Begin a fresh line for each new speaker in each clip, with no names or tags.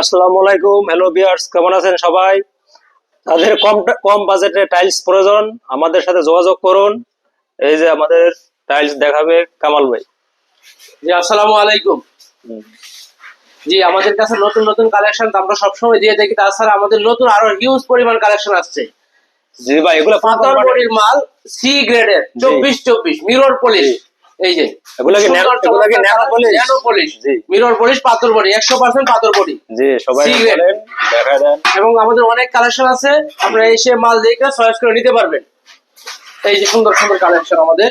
আসসালামু আলাইকুম। হ্যালো বিয়ার্স কেমন আছেন সবাই? তাদের কম কম বাজেটে টাইলস প্রয়োজন। আমাদের সাথে যোগাযোগ করুন। এই যে আমাদের টাইলস দেখাবে কামাল ভাই।
জি আসসালামু আলাইকুম। জি আমাদের কাছে নতুন নতুন কালেকশন আমরা সবসময় দিয়ে থাকি তাছাড়া আমাদের নতুন আরও হিউজ পরিমাণ কালেকশন আসছে।
জি ভাই এগুলো
পাথর বডির মাল সি গ্রেডের চব্বিশ চব্বিশ মিরর পলিশ এই যে
এগুলো কি ন্যানো- এগুলো ন্যানো
পলিশ মিরর পলিশ পাথর বডি একশো পার্সেন্ট পাথর বডি।
জি সবাই বলেন, দেখা দেন
এবং আমাদের অনেক কালেকশন আছে আপনারা এসে মাল দেখে চয়েস করে নিতে পারবেন। এই যে সুন্দর সুন্দর কালেকশন আমাদের।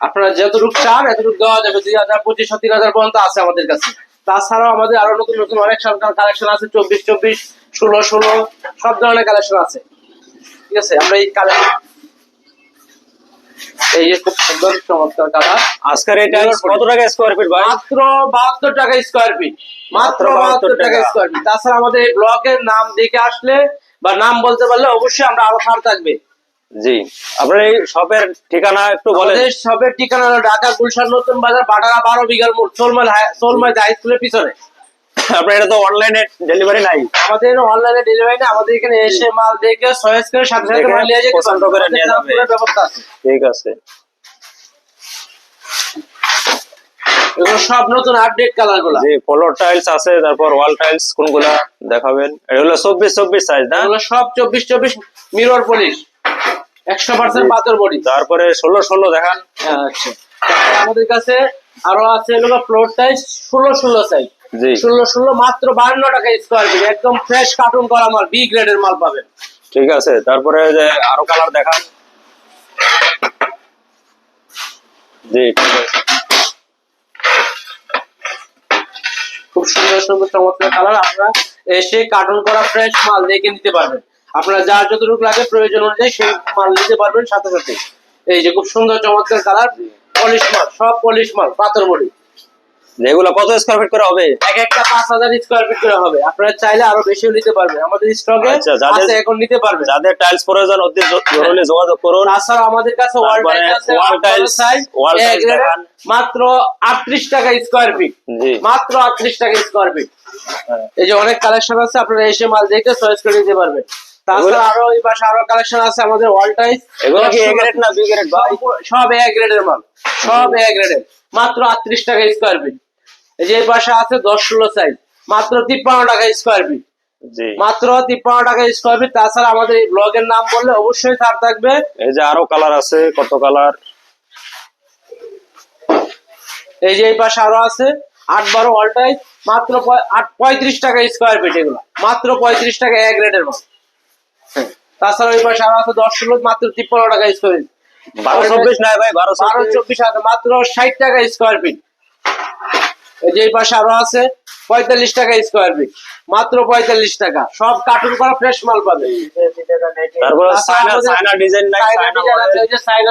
আপনারা যতটুকু চান এতটুকু দেওয়া যাবে দুই হাজার পঁচিশশো তিন হাজার পর্যন্ত আছে আমাদের কাছে। তাছাড়াও আমাদের আরও নতুন নতুন অনেক সরকার কালেকশন আছে চব্বিশ চব্বিশ ষোলো ষোলো সব ধরনের কালেকশন আছে। ঠিক আছে আমরা এই কালেকশন এই যে খুব সুন্দর চমৎকার কালার
আজকের এই কত টাকা স্কোয়ার ফিট ভাই?
মাত্র বাহাত্তর টাকা স্কোয়ার ফিট মাত্র বাহাত্তর টাকা
টাকা।
স্কোয়ার ফিট তাছাড়া আমাদের এই ব্লকের নাম দেখে আসলে বা নাম বলতে পারলে অবশ্যই আমরা আরও ছাড় থাকবে।
জি। আপনার এই শপের ঠিকানা একটু বলেন।
আমাদের সবের ঠিকানা হলো ঢাকা গুলশান নতুন বাজার বাটারা বারো বিঘার মোড় সোলমাই সোলমাই হাই স্কুলের পিছনে।
আপনার এটা তো অনলাইনে ডেলিভারি নাই।
আমাদের অনলাইনে ডেলিভারি না আমাদের এখানে এসে মাল দেখে চয়েস করে সাথে সাথে মাল নিয়ে যেতে
পছন্দ করে নিয়ে যাবে।
ব্যবস্থা আছে।
ঠিক আছে।
এগুলো সব নতুন আপডেট কালারগুলা।
জি ফ্লোর টাইলস আছে তারপর ওয়াল টাইলস কোনগুলা দেখাবেন? এগুলো চব্বিশ চব্বিশ সাইজ না?
এগুলো সব চব্বিশ চব্বিশ মিরর পলিশ একশো পার্সেন্ট পাথর বডি
তারপরে ষোলো ষোলো দেখান।
আচ্ছা। আমাদের কাছে আরও আছে হলো ফ্লোর টাইস ষোলো ষোলো সাইজ
জি
ষোলো ষোলো মাত্র টাকা স্কোয়ার ফিট একদম ফ্রেশ কার্টুন করা মাল বি গ্রেডের মাল পাবেন।
ঠিক আছে তারপরে যে আরও কালার দেখান। জি ঠিক আছে।
খুব সুন্দর সুন্দর চমৎকার কালার আপনারা এসে কার্টুন করা ফ্রেশ মাল দেখে নিতে পারবেন। আপনারা যার যতটুকু লাগে প্রয়োজন অনুযায়ী সেই মাল নিতে পারবেন সাথে সাথে। এই যে খুব সুন্দর চমৎকার কালার পলিশ মাল সব পলিশ মাল পাথর বড়ি
এগুলো কত স্কোয়ার ফিট করে হবে?
এক একটা পাঁচ হাজার স্কোয়ার ফিট করে হবে। আপনারা চাইলে আরও বেশিও নিতে পারবেন। আমাদের স্টকে
আচ্ছা,
আছে এখন নিতে পারবেন।
যাদের টাইলস প্রয়োজন অতি জ- জরুরি যোগাযোগ করুন।
তাছাড়া আমাদের কাছে ওয়াল টাইলস আছে
tiles
grade,
দেখান।
মাত্র আটত্রিশ টাকা স্কোয়ার ফিট মাত্র আটত্রিশ টাকা স্কোয়ার ফিট
হ্যাঁ।
এই যে অনেক কালেকশন আছে আপনারা এসে মাল দেখে চয়েস করে নিতে পারবেন। তাছাড়া আরও এই পাশে আরও কালেকশন আছে আমাদের ওয়াল
এগুলো কি এ গ্রেড না বি গ্রেড ভাই
সব এ গ্রেডের মাল। সব এ গ্রেডের মাত্র আটত্রিশ টাকা স্কোয়ার ফিট এই যে এই পাশে আছে দশ ষোলো সাইজ মাত্র তিপ্পান্ন টাকা স্কোয়ার ফিট মাত্র তিপ্পান্ন টাকা স্কোয়ার ফিট তাছাড়া আমাদের এই ব্লগের নাম বললে অবশ্যই ছাড় থাকবে।
এই যে আরও কালার আছে কত কালার
এই যে এই পাশে আরও আছে আট বারো অলটাই মাত্র আট পঁয়ত্রিশ টাকা স্কোয়ার ফিট এগুলো। মাত্র পঁয়ত্রিশ টাকা এক রেটের মাল হ্যাঁ। তাছাড়া ওই পাশে আরও আছে দশ ষোলো মাত্র তিপ্পান্ন টাকা স্কোয়ার ফিট
বারো চব্বিশ নাই ভাই বারো
বারো
চব্বিশ।
আছে মাত্র ষাট টাকা স্কোয়ার ফিট এই যে এই পাশে আরও আছে পঁয়তাল্লিশ টাকা স্কোয়ার ফিট মাত্র পঁয়তাল্লিশ টাকা। সব কার্টুন করা ফ্রেশ মাল পাবে।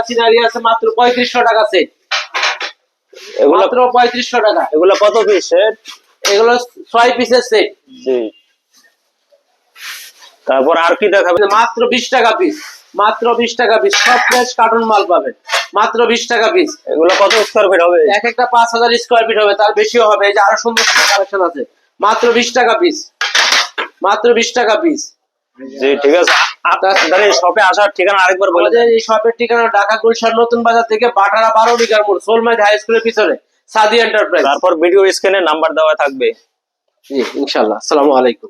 সিনারি আছে মাত্র পঁয়ত্রিশশো টাকা সেট
এগুলো
মাত্র পঁয়ত্রিশশো টাকা।
এগুলো কত পিস সেট
এগুলো ছয় পিসের সেট
তারপর আর কি দেখাবেন
মাত্র বিশ টাকা পিস মাত্র বিশ টাকা পিস সব ফ্রেশ কার্টুন মাল পাবেন মাত্র বিশ টাকা পিস
এগুলো কত স্কোয়ার ফিট হবে?
এক একটা পাঁচ হাজার স্কোয়ার ফিট হবে তার বেশিও হবে। এই যে আরও সুন্দর সুন্দর কালেকশন আছে। মাত্র বিশ টাকা পিস মাত্র বিশ টাকা পিস
জি ঠিক আছে। শপে আসার ঠিকানা আরেকবার বলে দেন
এই শপের ঠিকানা ঢাকা গুলশান নতুন বাজার থেকে বাটারা বারো বিঘার মোড় সোলমাইদ হাই স্কুলের পিছনে সাদি এন্টারপ্রাইজ
তারপর ভিডিও স্ক্রিনে নাম্বার দেওয়া থাকবে।
জি ইনশাল্লাহ। আসসালামু আলাইকুম।